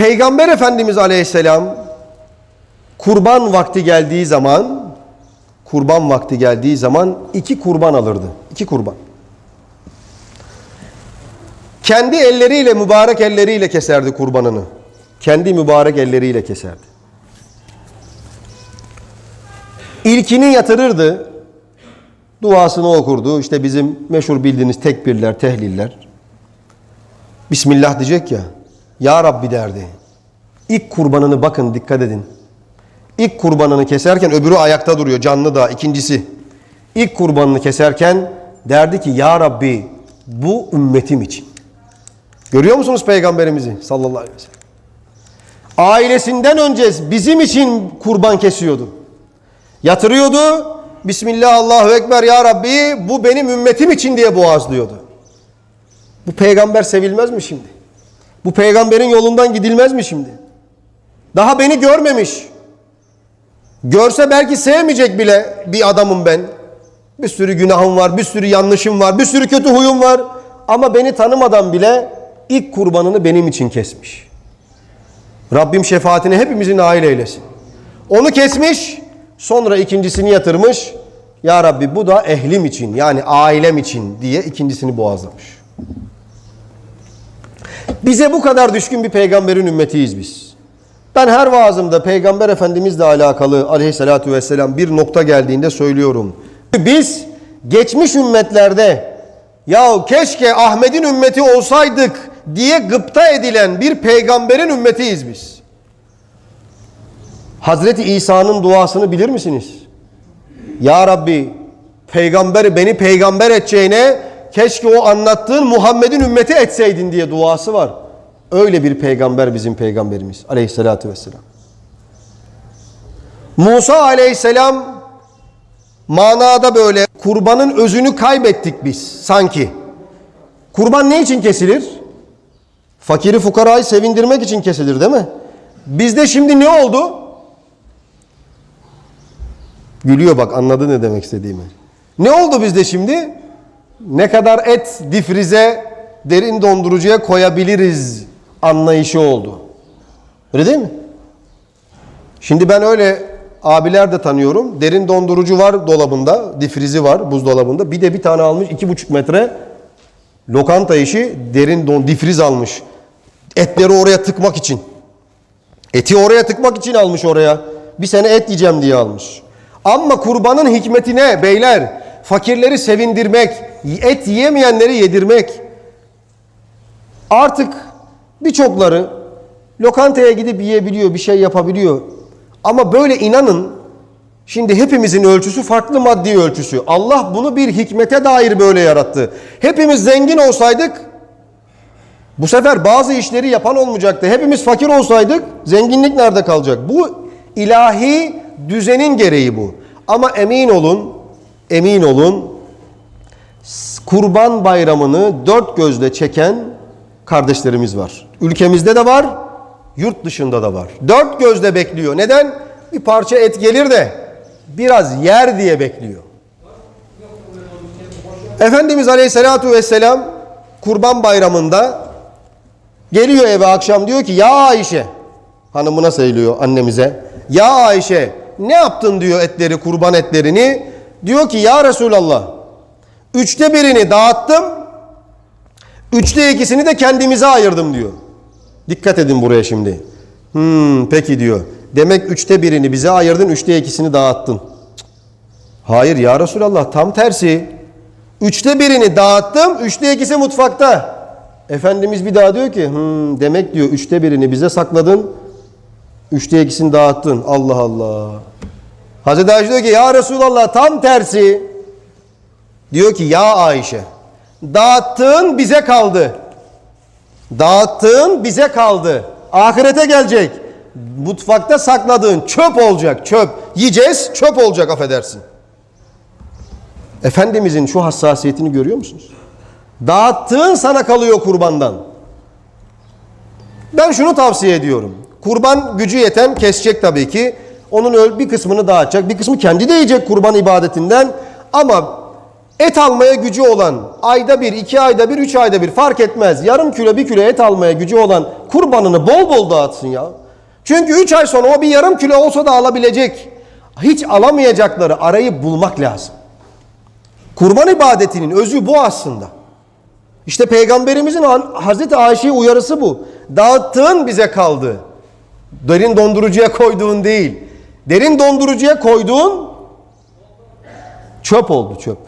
Peygamber Efendimiz Aleyhisselam kurban vakti geldiği zaman kurban vakti geldiği zaman iki kurban alırdı. İki kurban. Kendi elleriyle mübarek elleriyle keserdi kurbanını. Kendi mübarek elleriyle keserdi. İlkini yatırırdı. Duasını okurdu. İşte bizim meşhur bildiğiniz tekbirler, tehliller. Bismillah diyecek ya. Ya Rabbi derdi. İlk kurbanını bakın dikkat edin. İlk kurbanını keserken öbürü ayakta duruyor canlı da ikincisi. İlk kurbanını keserken derdi ki Ya Rabbi bu ümmetim için. Görüyor musunuz peygamberimizi sallallahu aleyhi ve sellem? Ailesinden önce bizim için kurban kesiyordu. Yatırıyordu. Bismillah Allahu Ekber Ya Rabbi bu benim ümmetim için diye boğazlıyordu. Bu peygamber sevilmez mi şimdi? Bu peygamberin yolundan gidilmez mi şimdi? Daha beni görmemiş. Görse belki sevmeyecek bile bir adamım ben. Bir sürü günahım var, bir sürü yanlışım var, bir sürü kötü huyum var. Ama beni tanımadan bile ilk kurbanını benim için kesmiş. Rabbim şefaatine hepimizi nail eylesin. Onu kesmiş, sonra ikincisini yatırmış. Ya Rabbi bu da ehlim için yani ailem için diye ikincisini boğazlamış. Bize bu kadar düşkün bir peygamberin ümmetiyiz biz. Ben her vaazımda peygamber efendimizle alakalı aleyhissalatü vesselam bir nokta geldiğinde söylüyorum. Biz geçmiş ümmetlerde ya keşke Ahmet'in ümmeti olsaydık diye gıpta edilen bir peygamberin ümmetiyiz biz. Hazreti İsa'nın duasını bilir misiniz? Ya Rabbi peygamber beni peygamber edeceğine keşke o anlattığın Muhammed'in ümmeti etseydin diye duası var. Öyle bir peygamber bizim peygamberimiz aleyhissalatü vesselam. Musa aleyhisselam manada böyle kurbanın özünü kaybettik biz sanki. Kurban ne için kesilir? Fakiri fukarayı sevindirmek için kesilir değil mi? Bizde şimdi ne oldu? Gülüyor bak anladı ne demek istediğimi. Ne oldu bizde şimdi? Ne kadar et difrize, derin dondurucuya koyabiliriz anlayışı oldu. Öyle değil mi? Şimdi ben öyle abiler de tanıyorum. Derin dondurucu var dolabında, difrizi var buzdolabında. Bir de bir tane almış iki buçuk metre lokanta işi derin don difriz almış. Etleri oraya tıkmak için. Eti oraya tıkmak için almış oraya. Bir sene et yiyeceğim diye almış. Ama kurbanın hikmetine beyler fakirleri sevindirmek, et yiyemeyenleri yedirmek. Artık birçokları lokantaya gidip yiyebiliyor, bir şey yapabiliyor. Ama böyle inanın şimdi hepimizin ölçüsü farklı maddi ölçüsü. Allah bunu bir hikmete dair böyle yarattı. Hepimiz zengin olsaydık bu sefer bazı işleri yapan olmayacaktı. Hepimiz fakir olsaydık zenginlik nerede kalacak? Bu ilahi düzenin gereği bu. Ama emin olun, emin olun kurban bayramını dört gözle çeken kardeşlerimiz var. Ülkemizde de var, yurt dışında da var. Dört gözle bekliyor. Neden? Bir parça et gelir de biraz yer diye bekliyor. Efendimiz Aleyhisselatü Vesselam kurban bayramında geliyor eve akşam diyor ki ya Ayşe hanımına söylüyor annemize ya Ayşe ne yaptın diyor etleri kurban etlerini diyor ki ya Resulallah üçte birini dağıttım üçte ikisini de kendimize ayırdım diyor. Dikkat edin buraya şimdi. Hmm, peki diyor. Demek üçte birini bize ayırdın, üçte ikisini dağıttın. Hayır ya Resulallah tam tersi. Üçte birini dağıttım, üçte ikisi mutfakta. Efendimiz bir daha diyor ki, hmm, demek diyor üçte birini bize sakladın, üçte ikisini dağıttın. Allah Allah. Hazreti Ayşe diyor ki ya Resulallah tam tersi. Diyor ki ya Ayşe dağıttığın bize kaldı. Dağıttığın bize kaldı. Ahirete gelecek. Mutfakta sakladığın çöp olacak çöp. Yiyeceğiz çöp olacak affedersin. Efendimizin şu hassasiyetini görüyor musunuz? Dağıttığın sana kalıyor kurbandan. Ben şunu tavsiye ediyorum. Kurban gücü yeten kesecek tabii ki. Onun bir kısmını dağıtacak. Bir kısmı kendi de yiyecek kurban ibadetinden. Ama Et almaya gücü olan, ayda bir, iki ayda bir, üç ayda bir fark etmez. Yarım kilo, bir kilo et almaya gücü olan kurbanını bol bol dağıtsın ya. Çünkü üç ay sonra o bir yarım kilo olsa da alabilecek. Hiç alamayacakları arayı bulmak lazım. Kurban ibadetinin özü bu aslında. İşte peygamberimizin Hazreti Ayşe'ye uyarısı bu. Dağıttığın bize kaldı. Derin dondurucuya koyduğun değil. Derin dondurucuya koyduğun çöp oldu çöp.